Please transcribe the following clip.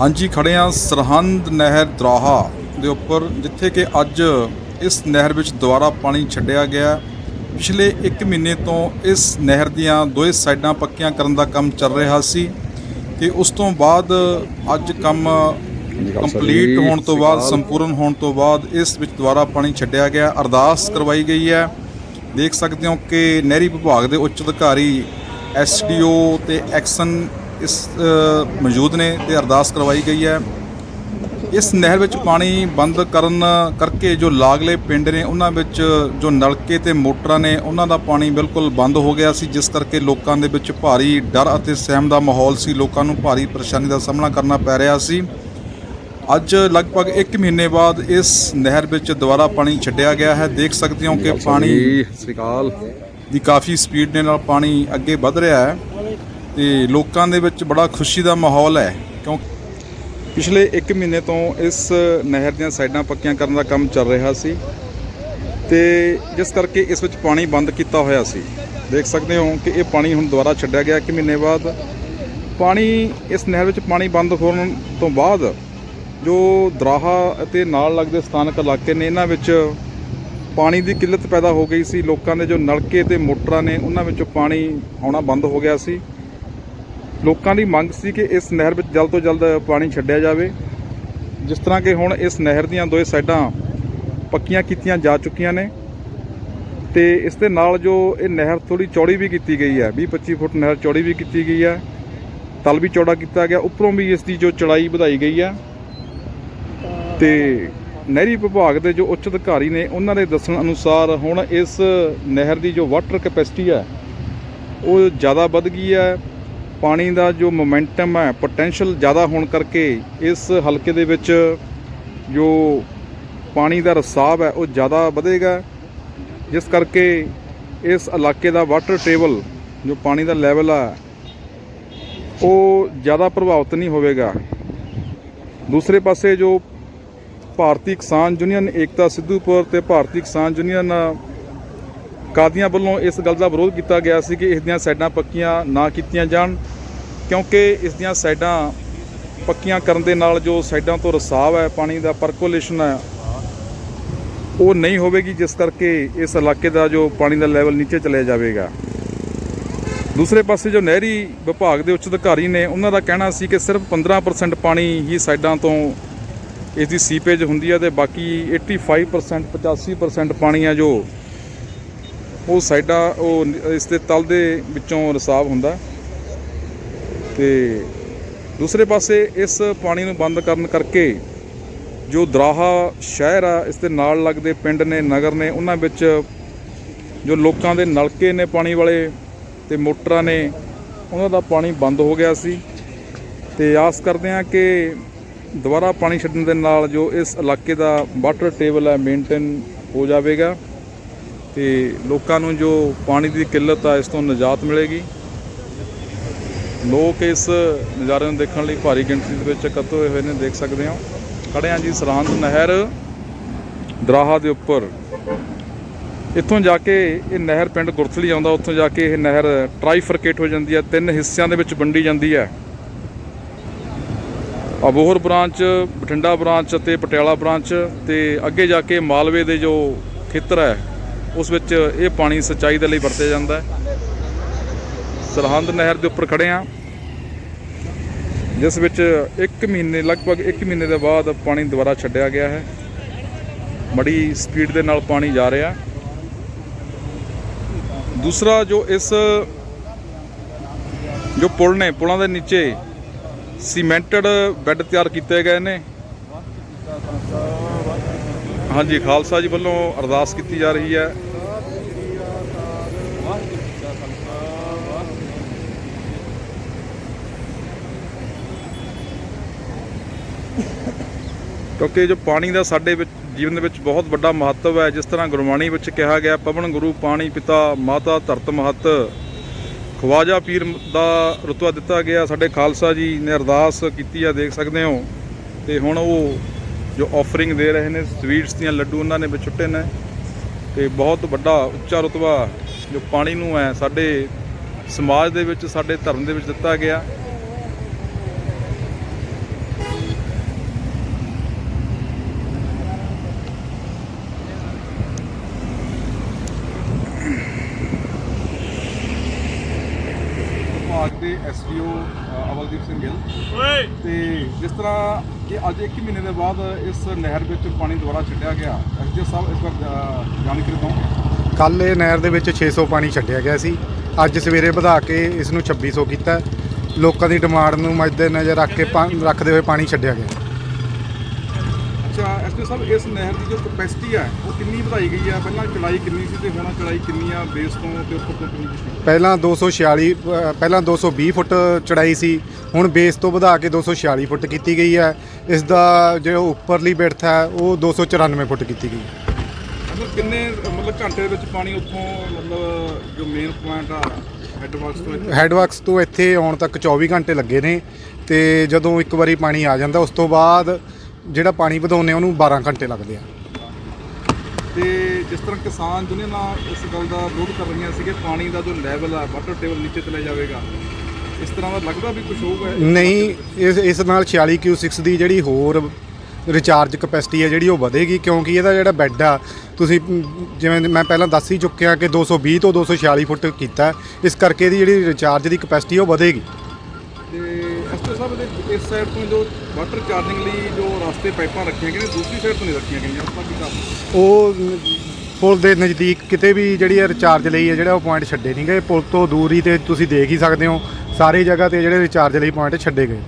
ਹਾਂਜੀ ਖੜੇ ਹਾਂ ਸਰਹੰਦ ਨਹਿਰ ਦਰਾਹਾ ਦੇ ਉੱਪਰ ਜਿੱਥੇ ਕਿ ਅੱਜ ਇਸ ਨਹਿਰ ਵਿੱਚ ਦੁਬਾਰਾ ਪਾਣੀ ਛੱਡਿਆ ਗਿਆ ਪਿਛਲੇ 1 ਮਹੀਨੇ ਤੋਂ ਇਸ ਨਹਿਰ ਦੀਆਂ ਦੋਏ ਸਾਈਡਾਂ ਪੱਕੀਆਂ ਕਰਨ ਦਾ ਕੰਮ ਚੱਲ ਰਿਹਾ ਸੀ ਤੇ ਉਸ ਤੋਂ ਬਾਅਦ ਅੱਜ ਕੰਮ ਕੰਪਲੀਟ ਹੋਣ ਤੋਂ ਬਾਅਦ ਸੰਪੂਰਨ ਹੋਣ ਤੋਂ ਬਾਅਦ ਇਸ ਵਿੱਚ ਦੁਬਾਰਾ ਪਾਣੀ ਛੱਡਿਆ ਗਿਆ ਅਰਦਾਸ ਕਰਵਾਈ ਗਈ ਹੈ। ਦੇਖ ਸਕਦੇ ਹੋ ਕਿ ਨਹਿਰੀ ਵਿਭਾਗ ਦੇ ਉੱਚ ਅਧਿਕਾਰੀ ਐਸਡੀਓ ਤੇ ਐਕਸ਼ਨ ਇਸ ਮੌਜੂਦ ਨੇ ਤੇ ਅਰਦਾਸ ਕਰਵਾਈ ਗਈ ਹੈ। ਇਸ ਨਹਿਰ ਵਿੱਚ ਪਾਣੀ ਬੰਦ ਕਰਨ ਕਰਕੇ ਜੋ ਲਾਗਲੇ ਪਿੰਡ ਨੇ ਉਹਨਾਂ ਵਿੱਚ ਜੋ ਨਲਕੇ ਤੇ ਮੋਟਰਾਂ ਨੇ ਉਹਨਾਂ ਦਾ ਪਾਣੀ ਬਿਲਕੁਲ ਬੰਦ ਹੋ ਗਿਆ ਸੀ ਜਿਸ ਕਰਕੇ ਲੋਕਾਂ ਦੇ ਵਿੱਚ ਭਾਰੀ ਡਰ ਅਤੇ ਸਹਿਮ ਦਾ ਮਾਹੌਲ ਸੀ। ਲੋਕਾਂ ਨੂੰ ਭਾਰੀ ਪਰੇਸ਼ਾਨੀ ਦਾ ਸਾਹਮਣਾ ਕਰਨਾ ਪੈ ਰਿਹਾ ਸੀ। ਅੱਜ ਲਗਭਗ 1 ਮਹੀਨੇ ਬਾਅਦ ਇਸ ਨਹਿਰ ਵਿੱਚ ਦੁਬਾਰਾ ਪਾਣੀ ਛੱਡਿਆ ਗਿਆ ਹੈ। ਦੇਖ ਸਕਦੇ ਹੋ ਕਿ ਪਾਣੀ ਸ੍ਰੀਕਾਲ ਦੀ ਕਾਫੀ ਸਪੀਡ ਦੇ ਨਾਲ ਪਾਣੀ ਅੱਗੇ ਵਧ ਰਿਹਾ ਹੈ। ਤੇ ਲੋਕਾਂ ਦੇ ਵਿੱਚ ਬੜਾ ਖੁਸ਼ੀ ਦਾ ਮਾਹੌਲ ਹੈ ਕਿਉਂਕਿ ਪਿਛਲੇ 1 ਮਹੀਨੇ ਤੋਂ ਇਸ ਨਹਿਰ ਦੀਆਂ ਸਾਈਡਾਂ ਪੱਕੀਆਂ ਕਰਨ ਦਾ ਕੰਮ ਚੱਲ ਰਿਹਾ ਸੀ ਤੇ ਜਿਸ ਕਰਕੇ ਇਸ ਵਿੱਚ ਪਾਣੀ ਬੰਦ ਕੀਤਾ ਹੋਇਆ ਸੀ। ਦੇਖ ਸਕਦੇ ਹੋ ਕਿ ਇਹ ਪਾਣੀ ਹੁਣ ਦੁਬਾਰਾ ਛੱਡਿਆ ਗਿਆ 1 ਮਹੀਨੇ ਬਾਅਦ। ਪਾਣੀ ਇਸ ਨਹਿਰ ਵਿੱਚ ਪਾਣੀ ਬੰਦ ਹੋਣ ਤੋਂ ਬਾਅਦ ਜੋ ਦਰਾਹਾ ਅਤੇ ਨਾਲ ਲੱਗਦੇ ਸਥਾਨਕ ਇਲਾਕੇ ਨੇ, ਇਹਨਾਂ ਵਿੱਚ ਪਾਣੀ ਦੀ ਕਿੱਲਤ ਪੈਦਾ ਹੋ ਗਈ ਸੀ। ਲੋਕਾਂ ਦੇ ਜੋ ਨਲਕੇ ਤੇ ਮੋਟਰਾਂ ਨੇ, ਉਹਨਾਂ ਵਿੱਚੋਂ ਪਾਣੀ ਆਉਣਾ ਬੰਦ ਹੋ ਗਿਆ ਸੀ। ਲੋਕਾਂ ਦੀ ਮੰਗ ਸੀ ਕਿ ਇਸ ਨਹਿਰ ਵਿੱਚ ਜਲਦ ਤੋਂ ਜਲਦ ਪਾਣੀ ਛੱਡਿਆ ਜਾਵੇ। ਜਿਸ ਤਰ੍ਹਾਂ ਕਿ ਹੁਣ ਇਸ ਨਹਿਰ ਦੀਆਂ ਦੋਏ ਸਾਈਡਾਂ ਪੱਕੀਆਂ ਕੀਤੀਆਂ ਜਾ ਚੁੱਕੀਆਂ ਨੇ ਤੇ ਇਸ ਦੇ ਨਾਲ ਜੋ ਇਹ ਨਹਿਰ ਥੋੜੀ ਚੌੜੀ ਵੀ ਕੀਤੀ ਗਈ ਹੈ 20-25 ਫੁੱਟ ਨਹਿਰ ਚੌੜੀ ਵੀ ਕੀਤੀ ਗਈ ਹੈ, ਤਲ ਵੀ ਚੌੜਾ ਕੀਤਾ ਗਿਆ, ਉੱਪਰੋਂ ਵੀ ਇਸ ਦੀ ਜੋ ਚੌੜਾਈ ਵਧਾਈ ਗਈ ਹੈ। ਤੇ ਨਹਿਰੀ ਵਿਭਾਗ ਦੇ ਜੋ ਉੱਚ ਅਧਿਕਾਰੀ ਨੇ, ਉਹਨਾਂ ਦੇ ਦੱਸਣ ਅਨੁਸਾਰ ਹੁਣ ਇਸ ਨਹਿਰ ਦੀ ਜੋ ਵਾਟਰ ਕੈਪੈਸਿਟੀ ਹੈ, ਉਹ ਜ਼ਿਆਦਾ ਵੱਧ ਗਈ ਹੈ। ਪਾਣੀ ਦਾ ਜੋ ਮੋਮੈਂਟਮ ਹੈ ਪੋਟੈਂਸ਼ੀਅਲ ਜ਼ਿਆਦਾ ਹੋਣ ਕਰਕੇ ਇਸ ਹਲਕੇ ਦੇ ਵਿੱਚ ਜੋ ਪਾਣੀ ਦਾ ਰਸਾਵ ਹੈ, ਉਹ ਜ਼ਿਆਦਾ ਵਧੇਗਾ। ਜਿਸ ਕਰਕੇ ਇਸ ਇਲਾਕੇ ਦਾ ਵਾਟਰ ਟੇਬਲ ਜੋ ਪਾਣੀ ਦਾ ਲੈਵਲ ਹੈ ਉਹ ਜ਼ਿਆਦਾ ਪ੍ਰਭਾਵਿਤ ਨਹੀਂ ਹੋਵੇਗਾ। ਦੂਸਰੇ ਪਾਸੇ ਜੋ ਭਾਰਤੀ ਕਿਸਾਨ ਯੂਨੀਅਨ, ਏਕਤਾ ਸਿੱਧੂਪੁਰ ਤੇ ਭਾਰਤੀ ਕਿਸਾਨ ਯੂਨੀਅਨ ਕਾਦੀਆਂ ਵੱਲੋਂ ਇਸ ਗੱਲ ਦਾ ਵਿਰੋਧ ਕੀਤਾ ਗਿਆ ਸੀ ਕਿ ਇਸ ਦੀਆਂ ਸਾਈਡਾਂ ਪੱਕੀਆਂ ਨਾ ਕੀਤੀਆਂ ਜਾਣ, ਕਿਉਂਕਿ ਇਸ ਦੀਆਂ ਸਾਈਡਾਂ ਪੱਕੀਆਂ ਕਰਨ ਦੇ ਨਾਲ ਜੋ ਸਾਈਡਾਂ ਤੋਂ ਰਸਾਵ ਹੈ, ਪਾਣੀ ਦਾ ਪਰਕੂਲੇਸ਼ਨ ਹੈ, ਉਹ ਨਹੀਂ ਹੋਵੇਗੀ, ਜਿਸ ਕਰਕੇ ਇਸ ਇਲਾਕੇ ਦਾ ਜੋ ਪਾਣੀ ਦਾ ਲੈਵਲ ਨੀਚੇ ਚਲਿਆ ਜਾਵੇਗਾ। ਦੂਸਰੇ ਪਾਸੇ ਜੋ ਨਹਿਰੀ ਵਿਭਾਗ ਦੇ ਉੱਚ ਅਧਿਕਾਰੀ ਨੇ, ਉਹਨਾਂ ਦਾ ਕਹਿਣਾ ਸੀ ਕਿ ਸਿਰਫ 15% ਪਾਣੀ ਹੀ ਸਾਈਡਾਂ ਤੋਂ ਇਸ ਦੀ ਸੀਪੇਜ ਹੁੰਦੀ ਹੈ ਤੇ ਬਾਕੀ 85% 85% ਪਾਣੀ ਆ ਜੋ ਉਹ ਸਾਈਡਾਂ, ਉਹ ਇਸ ਦੇ ਤਲ ਦੇ ਵਿੱਚੋਂ ਰਸਾਵ ਹੁੰਦਾ। ਤੇ ਦੂਸਰੇ ਪਾਸੇ ਇਸ ਪਾਣੀ ਨੂੰ ਬੰਦ ਕਰਨ ਕਰਕੇ ਜੋ ਦਰਾਹਾ ਸ਼ਹਿਰ ਆ, ਇਸ ਦੇ ਨਾਲ ਲੱਗਦੇ ਪਿੰਡ ਨੇ, ਨਗਰ ਨੇ, ਉਹਨਾਂ ਵਿੱਚ ਜੋ ਲੋਕਾਂ ਦੇ ਨਲਕੇ ਨੇ ਪਾਣੀ ਵਾਲੇ ਤੇ ਮੋਟਰਾਂ ਨੇ, ਉਹਨਾਂ ਦਾ ਪਾਣੀ ਬੰਦ ਹੋ ਗਿਆ ਸੀ। ਤੇ ਆਸ ਕਰਦੇ ਹਾਂ ਕਿ ਦੁਬਾਰਾ ਪਾਣੀ ਛੱਡਣ ਦੇ ਨਾਲ ਜੋ ਇਸ ਇਲਾਕੇ ਦਾ ਵਾਟਰ ਟੇਬਲ ਹੈ, ਮੇਨਟੇਨ ਹੋ ਜਾਵੇਗਾ। ਤੇ ਲੋਕਾਂ ਨੂੰ ਜੋ ਪਾਣੀ ਦੀ ਕਿੱਲਤ ਆ, ਇਸ ਤੋਂ ਨਿਜਾਤ ਮਿਲੇਗੀ। ਲੋਕ ਇਸ ਨਜ਼ਾਰੇ ਨੂੰ ਦੇਖਣ ਲਈ ਭਾਰੀ ਗਿਣਤੀ ਦੇ ਵਿੱਚ ਇਕੱਠੇ ਹੋਏ ਹੋਏ ਨੇ, ਦੇਖ ਸਕਦੇ ਹੋ। ਖੜੇ ਹਾਂ ਜੀ, ਸਰਹੰਦ ਨਹਿਰ ਦਰਾਹਾ ਦੇ ਉੱਪਰ। ਇੱਥੋਂ ਜਾ ਕੇ ਇਹ ਨਹਿਰ ਪਿੰਡ ਗੁਰਥਲੀ ਆਉਂਦਾ, ਉੱਥੋਂ ਜਾ ਕੇ ਇਹ ਨਹਿਰ ਟ੍ਰਾਈਫਰਕੇਟ ਹੋ ਜਾਂਦੀ ਹੈ, ਤਿੰਨ ਹਿੱਸਿਆਂ ਦੇ ਵਿੱਚ ਵੰਡੀ ਜਾਂਦੀ ਹੈ। ਅਬੋਹਰ ਬ੍ਰਾਂਚ, ਬਠਿੰਡਾ ਬ੍ਰਾਂਚ ਅਤੇ ਪਟਿਆਲਾ ਬ੍ਰਾਂਚ ਤੇ ਅੱਗੇ ਜਾ ਕੇ ਮਾਲਵੇ ਦੇ ਜੋ ਖੇਤਰ ਹੈ ਉਸ ਵਿੱਚ ਇਹ ਪਾਣੀ ਸਿੰਚਾਈ ਦੇ ਲਈ ਵਰਤਿਆ ਜਾਂਦਾ ਹੈ। ਸਰਹੰਦ ਨਹਿਰ ਦੇ ਉੱਪਰ ਖੜੇ ਹਾਂ। ਜਿਸ ਵਿੱਚ 1 ਮਹੀਨੇ, ਲਗਭਗ 1 ਮਹੀਨੇ ਦੇ ਬਾਅਦ ਪਾਣੀ ਦੁਬਾਰਾ ਛੱਡਿਆ ਗਿਆ ਹੈ। ਬੜੀ ਸਪੀਡ ਦੇ ਨਾਲ ਪਾਣੀ ਜਾ ਰਿਹਾ। ਦੂਸਰਾ ਜੋ ਇਸ, ਜੋ ਪੁਲ ਨੇ, ਪੁਲਾਂ ਦੇ ਨੀਚੇ ਸੀਮੈਂਟਡ ਬੈੱਡ ਤਿਆਰ ਕੀਤੇ ਗਏ ਨੇ। ਹਾਂਜੀ, ਖਾਲਸਾ ਜੀ ਵੱਲੋਂ ਅਰਦਾਸ ਕੀਤੀ ਜਾ ਰਹੀ ਹੈ। ਕਿਉਂਕਿ ਜੋ ਪਾਣੀ ਦਾ ਸਾਡੇ ਵਿੱਚ, ਜੀਵਨ ਦੇ ਵਿੱਚ ਬਹੁਤ ਵੱਡਾ ਮਹੱਤਵ ਹੈ, ਜਿਸ ਤਰ੍ਹਾਂ ਗੁਰਬਾਣੀ ਵਿੱਚ ਕਿਹਾ ਗਿਆ, ਪਵਨ ਗੁਰੂ ਪਾਣੀ ਪਿਤਾ, ਮਾਤਾ ਧਰਤ ਮਹਤ। ਖਵਾਜਾ ਪੀਰ ਦਾ ਰਤਬਾ ਦਿੱਤਾ ਗਿਆ। ਸਾਡੇ ਖਾਲਸਾ ਜੀ ਨੇ ਅਰਦਾਸ ਕੀਤੀ ਆ ਦੇਖ ਸਕਦੇ ਹੋ। ਤੇ ਹੁਣ ਉਹ ਜੋ ਆਫਰਿੰਗ ਦੇ ਰਹੇ ਨੇ ਸਵੀਟਸ ਦੀਆਂ ਲੱਡੂ ਉਹਨਾਂ ਨੇ ਵਿੱਚ ਛੁੱਟੇ ਨੇ। ਤੇ ਬਹੁਤ ਵੱਡਾ ਉੱਚਾ ਰਤਬਾ ਜੋ ਪਾਣੀ ਨੂੰ ਹੈ ਸਾਡੇ ਸਮਾਜ ਦੇ ਵਿੱਚ, ਸਾਡੇ ਧਰਮ ਦੇ ਵਿੱਚ ਦਿੱਤਾ ਗਿਆ। ਦੇ ਐਸਡੀਓ ਅਵਲਦੀਪ ਸਿੰਘ ਗਿੱਲ। ਤੇ ਜਿਸ ਤਰ੍ਹਾਂ ਕਿ ਅੱਜ 1 ਮਹੀਨੇ ਦੇ ਬਾਅਦ ਇਸ ਨਹਿਰ ਵਿੱਚ ਪਾਣੀ ਦੁਬਾਰਾ ਛੱਡਿਆ ਗਿਆ ਐਸਡੀਓ ਸਾਹਿਬ ਇਸ ਵਾਰ ਅ, ਜਾਣਕਾਰੀ ਦਿਓ ਕੱਲ ਇਹ ਨਹਿਰ ਦੇ ਵਿੱਚ 600 ਪਾਣੀ ਛੱਡਿਆ ਗਿਆ ਸੀ। ਅੱਜ ਸਵੇਰੇ ਵਧਾ ਕੇ ਇਸ ਨੂੰ 2600 ਕੀਤਾ। ਲੋਕਾਂ ਦੀ ਡਿਮਾਂਡ ਨੂੰ ਮੱਦੇ ਨਜ਼ਰ ਰੱਖ ਕੇ ਪਾ- ਰੱਖਦੇ ਹੋਏ ਪਾਣੀ ਛੱਡਿਆ ਗਿਆ। ਐਸਡੀਓ ਸਾਹਿਬ ਇਸ ਨਹਿਰ ਦੀ ਜੋ ਕਪੈਸਿਟੀ ਹੈ ਉਹ ਕਿੰਨੀ ਵਧਾਈ ਗਈ ਹੈ ਪਹਿਲਾਂ ਚੜਾਈ ਕਿੰਨੀ ਸੀ ਤੇ ਹੁਣ ਚੜਾਈ ਕਿੰਨੀ ਆ ਬੇਸ ਤੋਂ ਤੇ ਉੱਪਰ ਤੋਂ ਕਿੰਨੀ ਕੀਤੀ ਪਹਿਲਾਂ 246 ਅ, ਪਹਿਲਾਂ 220 ਫੁੱਟ ਚੜਾਈ ਸੀ ਹੁਣ ਬੇਸ ਤੋਂ ਵਧਾ ਕੇ 246 ਫੁੱਟ ਕੀਤੀ ਗਈ ਹੈ ਇਸ ਦਾ ਜੋ ਉੱਪਰਲੀ ਬਿੜਥ ਹੈ ਉਹ 294 ਫੁੱਟ ਕੀਤੀ ਗਈ। ਹੈ ਮਤਲਬ ਕਿੰਨੇ ਮਤਲਬ ਘੰਟੇ ਦੇ ਵਿੱਚ ਪਾਣੀ ਉੱਥੋਂ ਮਤਲਬ ਜੋ ਮੇਨ ਪੁਆਇੰਟ ਆ ਹੈਡਵਰਕਸ ਤੋਂ ਇੱਥੇ? ਹੈਡਵਰਕਸ ਤੋਂ ਇੱਥੇ ਆਉਣ ਤੱਕ 24 ਘੰਟੇ ਲੱਗੇ ਨੇ ਤੇ ਜਦੋਂ ਇੱਕ ਵਾਰੀ ਪਾਣੀ ਆ ਜਾਂਦਾ ਉਸ ਤੋਂ ਬਾਅਦ ਜਿਹੜਾ ਪਾਣੀ ਵਧਾਉਂਦੇ ਉਹਨੂੰ 12 ਘੰਟੇ ਲੱਗਦੇ ਆ। ਤੇ ਜਿਸ ਤਰ੍ਹਾਂ ਕਿਸਾਨ ਯੂਨੀਅਨਾਂ ਇਸ ਗੱਲ ਦਾ ਵਿਰੋਧ ਕਰ ਰਹੀਆਂ ਸੀਗੇ ਪਾਣੀ ਦਾ ਜੋ ਲੈਵਲ ਆ ਵਾਟਰ ਟੇਬਲ ਨੀਚੇ ਚਲੇ ਜਾਵੇਗਾ ਇਸ ਤਰ੍ਹਾਂ ਦਾ ਲੱਗਦਾ ਵੀ ਕੁਝ ਹੋਊਗਾ ਨਹੀਂ ਇਸ ਇਸ ਨਾਲ 46 Q6 ਦੀ ਜਿਹੜੀ ਹੋਰ ਰਿਚਾਰਜ ਕਪੈਸਿਟੀ ਹੈ ਜਿਹੜੀ ਉਹ ਵਧੇਗੀ ਕਿਉਂਕਿ ਇਹਦਾ ਜਿਹੜਾ ਬੈੱਡ ਆ ਤੁਸੀਂ ਜਿਵੇਂ ਮੈਂ ਪਹਿਲਾਂ ਦੱਸ ਹੀ ਚੁੱਕਿਆ ਕਿ 220 ਤੋਂ 246 ਫੁੱਟ ਕੀਤਾ ਇਸ ਕਰਕੇ ਇਹਦੀ ਜਿਹੜੀ ਰਿਚਾਰਜ ਦੀ ਕਪੈਸਿਟੀ ਉਹ ਵਧੇਗੀ। ਐਸਟੋ ਸਾਹਿਬ ਦੇ ਇਸ ਸਾਈਡ ਤੋਂ ਜੋ ਵਾਟਰ ਚਾਰਜਿੰਗ ਲਈ ਜੋ ਰਸਤੇ ਪਾਈਪਾਂ ਰੱਖੀਆਂ ਗਈਆਂ ਦੂਸਰੀ ਸਾਈਡ ਤੋਂ ਨਹੀਂ ਰੱਖੀਆਂ ਗਈਆਂ। ਉਸ ਕੀ ਕਾਰਨ? ਉਹ ਪੁਲ ਦੇ ਨਜ਼ਦੀਕ ਕਿਤੇ ਵੀ ਜਿਹੜੀ ਹੈ ਰਿਚਾਰਜ ਲਈ ਹੈ, ਜਿਹੜਾ ਉਹ ਪੁਆਇੰਟ ਛੱਡੇ ਨਹੀਂ ਗਏ। ਪੁਲ ਤੋਂ ਦੂਰ ਹੀ ਤੇ ਤੁਸੀਂ ਦੇਖ ਹੀ ਸਕਦੇ ਹੋ, ਸਾਰੀ ਜਗ੍ਹਾ ਤੇ ਜਿਹੜੇ ਰਿਚਾਰਜ ਲਈ ਪੁਆਇੰਟ ਛੱਡੇ ਗਏ।